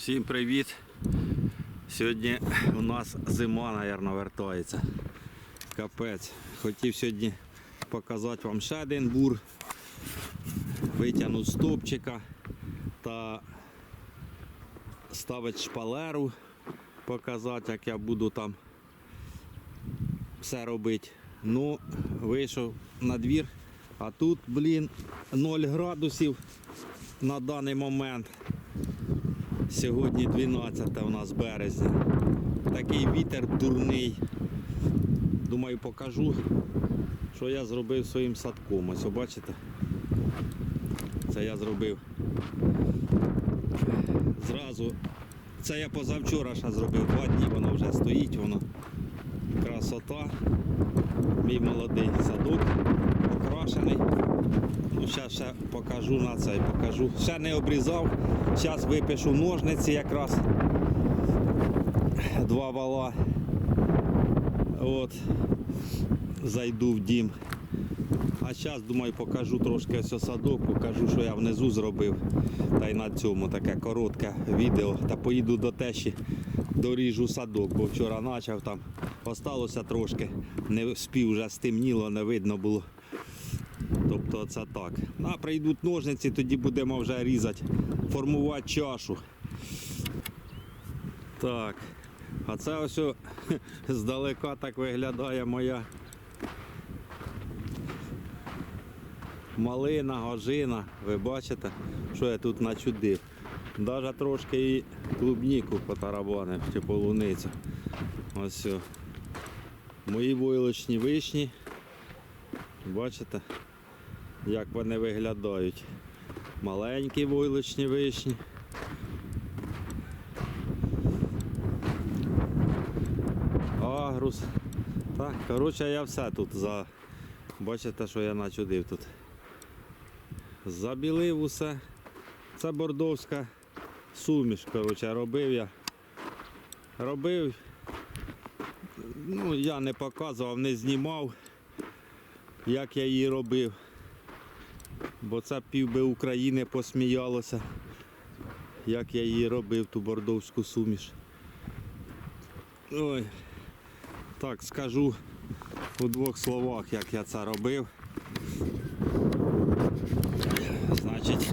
Всім привіт! Сьогодні у нас зима, мабуть, вертається. Капець. Хотів сьогодні показати вам ще один бур, витягнути стопчика та ставити шпалеру, показати, як я буду там все робити. Ну, вийшов на двір, а тут, блін, 0 градусів на даний момент. Сьогодні 12 у нас березня. Такий вітер дурний. Думаю, покажу, що я зробив своїм садком. Ось бачите? Це я зробив. Зразу. Це я позавчора ще зробив два дні, воно вже стоїть, воно красота. Мій молодий садок покрашений. Ну, зараз ще покажу на цей, покажу. Ще не обрізав. Зараз випишу ножниці якраз. Два вала. От. Зайду в дім. А зараз, думаю, покажу трошки ось садок, покажу, що я внизу зробив. Та й на цьому таке коротке відео. Та поїду до тещі, доріжу садок, бо вчора почав там. Осталося трошки. Не вспів вже стемніло, не видно було. Тобто це так. А прийдуть ножниці, тоді будемо вже різати, формувати чашу. Так. А це ось здалека так виглядає моя малина, гожина. Ви бачите, що я тут начудив. Навіть трошки і клубніку потарабанив чи полуницю. Ось. Мої войлочні вишні. Бачите? Як вони виглядають. Маленькі войлочні вишні. Агрус. Так, коротше, я все тут за. Бачите, що я начудив тут. Забілив усе. Це бордовська суміш, коротше, робив я. Робив. Ну, я не показував, не знімав, як я її робив бо це півби України посміялося, як я її робив, ту бордовську суміш. Ой, так скажу у двох словах, як я це робив. Значить,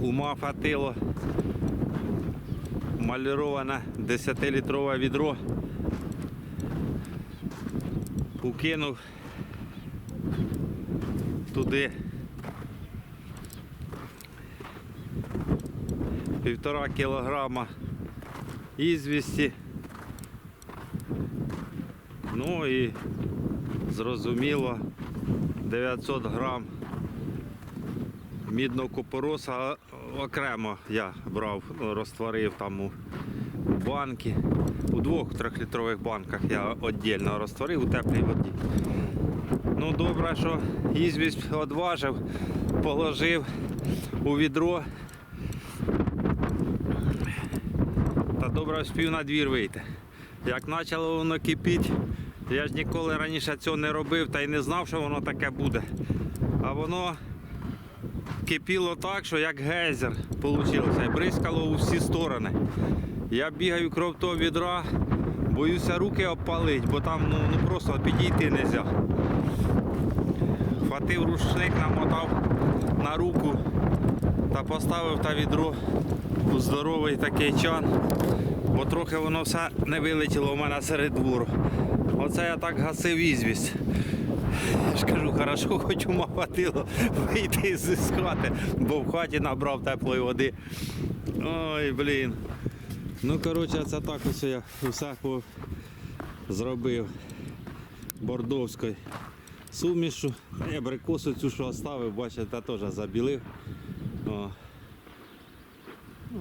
ума хватило маліроване 10-літрове відро. Укинув туди півтора кілограма ізвісті. Ну і зрозуміло 900 грам мідного купороса окремо я брав, розтворив там у банки. У двох трьохлітрових банках я віддільно розтворив у теплій воді. Ну добре, що ізвість одважив, положив у відро. Та добре вспів на двір вийти. Як почало воно кипіти, я ж ніколи раніше цього не робив та й не знав, що воно таке буде. А воно кипіло так, що як гейзер вийшло. Бризкало у всі сторони. Я бігаю кров того відра, боюся руки опалити, бо там ну, ну просто підійти не можна. Хватив рушник, намотав на руку та поставив та відро у здоровий такий чан, бо трохи воно все не вилетіло у мене серед двору. Оце я так гасив ізвість. Ж кажу, хорошо, хоч ума хватило вийти з хати, бо в хаті набрав теплої води. Ой, блін. Ну, коротше, це так ось я все зробив бордовською сумішу. Я абрикосу цю, що оставив, бачите, теж забілив. О. Ну,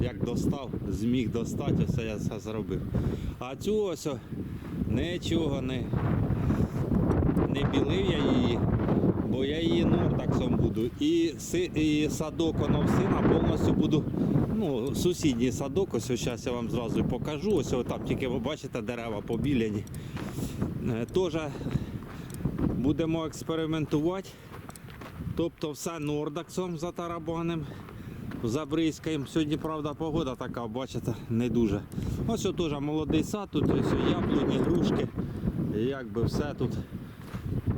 як достав, зміг достати, все я це зробив. А цю ось нічого не, не білив я її, бо я її нортаксом буду. І, і садок воно в сина повністю буду. Ну, сусідній садок, ось зараз я вам зразу покажу. Ось там тільки ви бачите дерева побіляні. Е, Теж будемо експериментувати. Тобто все нордаксом затарабаним. забризкаємо. Сьогодні, правда, погода така, бачите, не дуже. Ось тут теж молодий сад, тут ось яблуні, грушки. І якби все тут.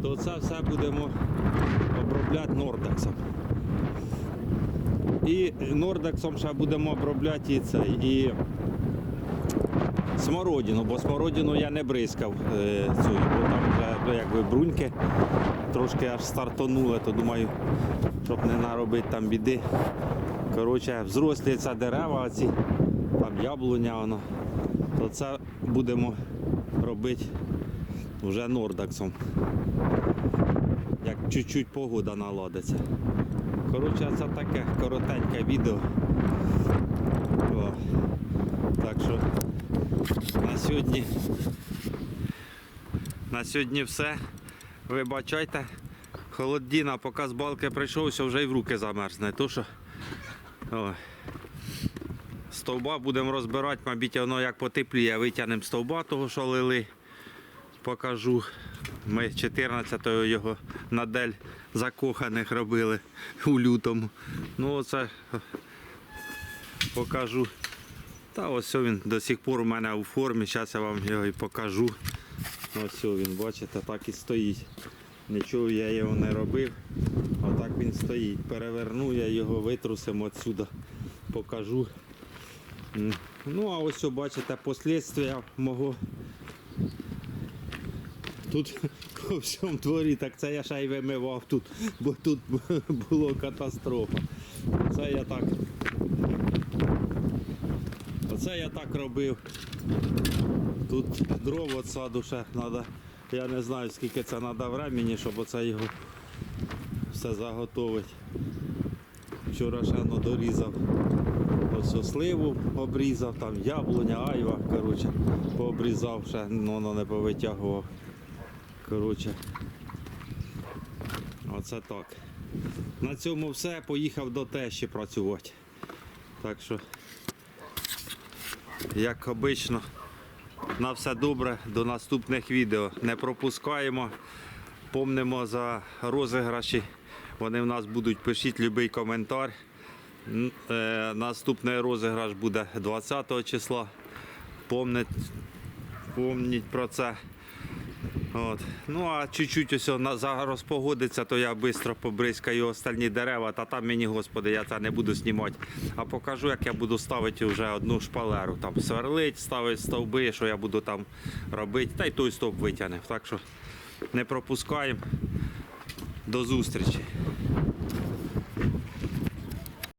То це все будемо обробляти нордексом. І нордексом ще будемо обробляти і цей. І смородину, бо смородину я не бризкав е, цю, бо там вже ну, якби бруньки трошки аж стартонули, то думаю, щоб не наробити там біди. Коротше, взрослі це дерева, ці, там яблуня воно, то це будемо робити вже нордексом. Як чуть-чуть погода наладиться. Коротше, це таке коротеньке відео. О. Так що на сьогодні. На сьогодні все. Вибачайте. Холодіна, поки з балки прийшовся, вже й в руки замерзне. То що ой. стовба будемо розбирати, мабуть, воно як потепліє, витягнемо стовба того, що лили. Покажу. Ми 14-го його на дель закоханих робили у лютому. Ну оце покажу. Та ось він до сих пор у мене у формі. Зараз я вам його і покажу. Ось він, бачите, так і стоїть. Нічого я його не робив. Отак він стоїть. Переверну я його, витрусимо відсюди, покажу. Ну а ось, бачите, послідствия мого. Тут по всьому дворі, так це я ще й вимивав тут, бо тут було катастрофа. Це я так Оце я так робив. Тут дров від саду ще треба. Я не знаю скільки це треба времени, щоб оце його все заготовити. Вчора ще дорізав. Ось сливу обрізав, там яблуня, айва, коротше, пообрізав ще, ну, воно не повитягував. Коротше. Оце так. На цьому все. Поїхав до тещі працювати. Так що як обично, на все добре, до наступних відео. Не пропускаємо. Помнимо за розіграші. Вони в нас будуть, пишіть будь-який коментар. Е, Наступний розіграш буде 20 числа. Помніть, помніть про це. От. Ну а чуть-чуть ось зараз погодиться, то я швидко побризкаю остальні дерева, та там мені, господи, я це не буду знімати. А покажу, як я буду ставити вже одну шпалеру. Там сверлить, ставити стовби, що я буду там робити. Та й той стовп витягнув. Так що не пропускаємо. До зустрічі.